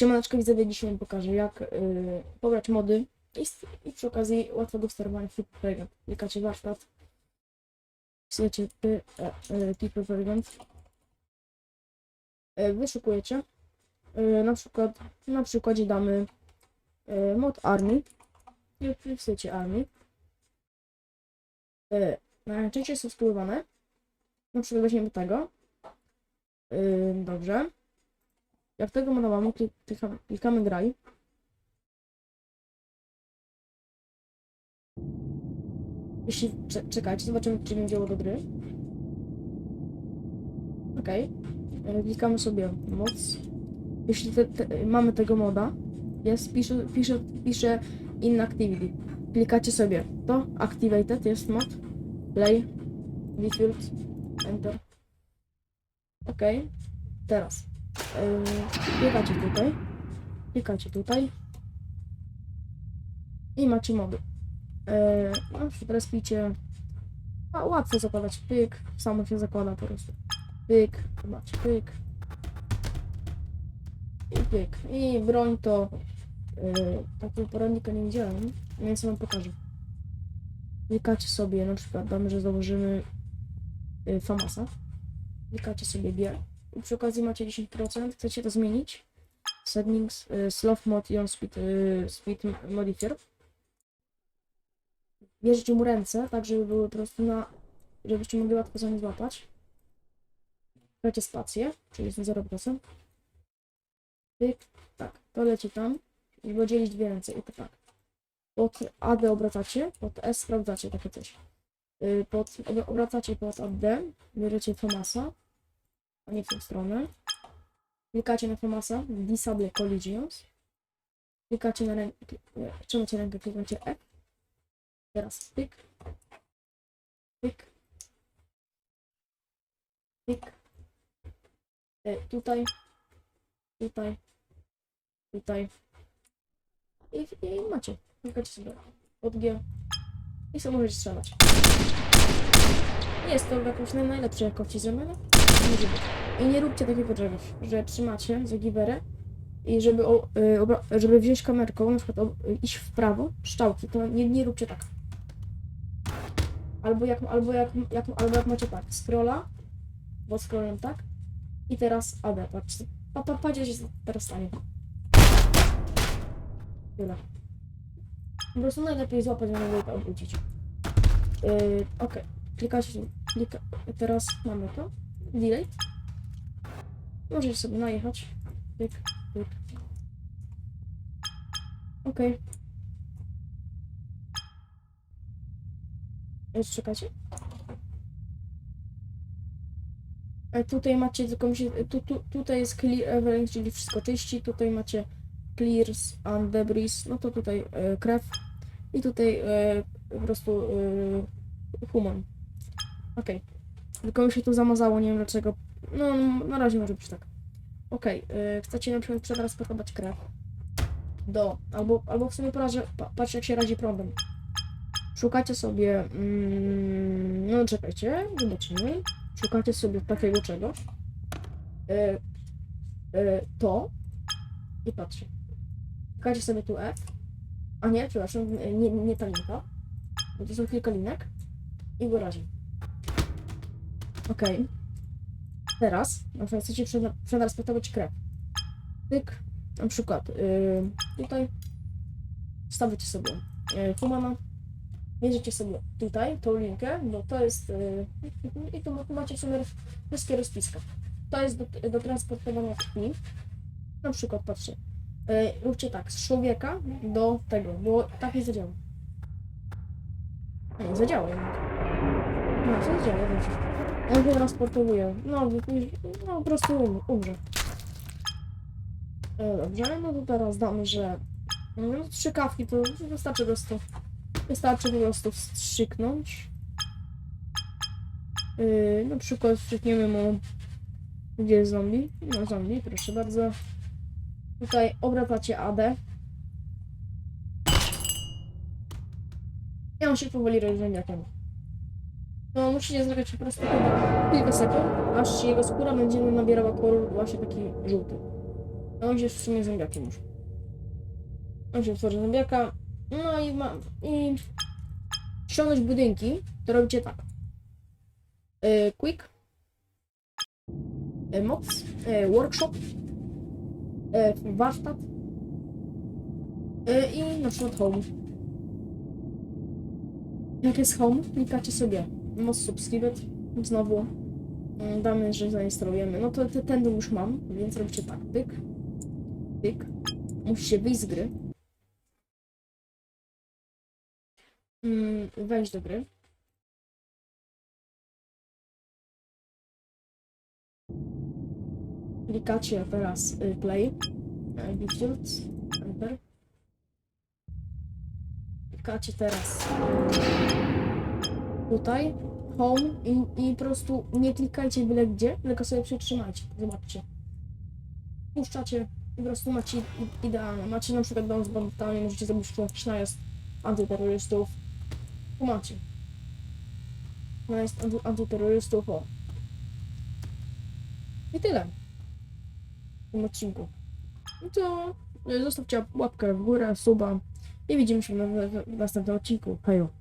Siemaneczko widzowie, dzisiaj pokażę jak yy, pobrać mody i, i przy okazji łatwego sterowania Playground. Klikacie warsztat, wpisujecie e, People Playground, e, wyszukujecie, e, na przykład, na przykładzie damy mod Army i wpisujecie Army. E, najczęściej są spływane, na przykład weźmiemy tego, Yy, dobrze. Jak tego mamy, klik- klikamy, klikamy graj. Jeśli, cze- czekajcie, zobaczymy, czy będzie do gry. Okej. Yy, Klikamy sobie moc. Jeśli te, te, mamy tego moda, jest, pisze, pisze, pisze inactivity. Klikacie sobie to, activated jest mod, play, default, enter. Okej. Teraz. Yy, klikacie tutaj. Klikacie tutaj. I macie mody. Yy, no, teraz picie. A, łatwo zakładać pyk. Samo się zakłada po prostu. Pyk. Macie pyk. I pyk. I broń to. Yy, takiego poradnika nie widziałem, więc wam pokażę. Klikacie sobie, na przykład damy, że założymy yy, Famasa. Klikacie sobie G. Przy okazji macie 10%. Chcecie to zmienić? Settings, y, slow mod i on speed, y, speed modifier. Bierzecie mu ręce, tak żeby były po prostu na... żebyście mogli łatwo za nie złapać. Klikacie spację, czyli jest na 0%. Pyk, tak, to leci tam. I podzielić dwie ręce i to tak. Pod AD obracacie, pod S sprawdzacie takie coś. Y, Pod, obra- obracacie pod AD, bierzecie Thomasa, nie w tą stronę. Klikacie na Thomasa, Disable Collisions. Klikacie na rękę, trzymacie rękę, klikacie F. Teraz pyk. Pyk. Pyk. E, tutaj. Tutaj. Tutaj. I, I macie. Klikacie sobie pod G. I sobie możecie strzelać. Nie jest to jakoś na najlepszej jakości zrobione. Może być. I nie róbcie takiego czegoś, że trzymacie za giwerę i żeby, y, żeby wziąć kamerką, na przykład y, iść w prawo, szczałki, to nie, nie róbcie tak. Albo jak, albo jak, jak, albo jak macie tak, scrolla, bo scrollem tak, i teraz AD, patrzcie, pa, pa, patrzcie, się teraz stanie. Tyle. Po prostu najlepiej złapać, nie to obrócić. Yy, Okej, klikacie, klika, teraz mamy to, delete. Możecie sobie najechać. Pyk, pyk. Okej. Jeszcze czekacie? E, tutaj macie tylko mi się, tu, tu, tutaj jest clear everything, czyli wszystko czyści. Tutaj macie clears and debris, no to tutaj e, krew. I tutaj e, po prostu e, human. Okej. Tylko mi się tu zamazało, nie wiem dlaczego. No, na razie może być tak. Okej, y, chcecie na przykład przetransportować krew do, albo, albo w sumie pora, że pa, patrzcie jak się radzi prądem. Szukacie sobie, mm, no czekajcie, zobaczymy. Szukacie sobie takiego czegoś. Y, y, to i patrzcie. Szukacie sobie tu F, a nie, przepraszam, nie, nie ta linka, bo to są kilka linek i razi. Okej. Teraz, na przykład chcecie przetransportować krew. Tyk, na przykład yy, tutaj stawiacie sobie yy, humana, bierzecie sobie tutaj tą linkę, bo to jest yy, i tu macie w sumie wszystkie rozpiska. To jest do, do transportowania krwi. Na przykład, patrzcie, yy, róbcie tak, z człowieka do tego, bo tak nie zadziała. Nie, zadziała jednak. No, co zadziała, dobrze. On się transportowuje. No, no po prostu um, umrze. Dobrze, no to teraz damy, że no, trzy kawki to wystarczy po prostu. Wystarczy po prostu wstrzyknąć. Yy, na przykład wstrzykniemy mu gdzie jest zombie. No zombie, proszę bardzo. Tutaj obracacie AD. I on się powoli rozrzędziakiem. No musicie zagrać po prostu kilka sekund, aż jego skóra będzie nabierała kolor właśnie taki żółty. On się w sumie zębiakiem już. On się tworzy zębiaka. No i ma... i... ściągnąć budynki, to robicie tak. E, quick. E, moc. E, workshop. E, warsztat. I na przykład home. Jak jest home, klikacie sobie moc subscribed. Znowu mm, damy, że zainstalujemy. No to te- ten już mam, więc robicie tak. Pyk. Pyk. Musicie wyjść z gry. Mm, wejść do gry. Klikacie teraz y, play. Battlefields. Enter. Klikacie teraz tutaj home i, i po prostu nie klikajcie byle gdzie, tylko sobie przytrzymajcie. Zobaczcie. Puszczacie i po prostu macie idealne. Macie na przykład dom z banditami, możecie zrobić tu jakiś najazd antyterrorystów. Tu macie. Najazd anty- antyterrorystów, o. I tyle. W tym odcinku. No to e, zostawcie łapkę w górę, suba i widzimy się w, następnym odcinku. Hejo.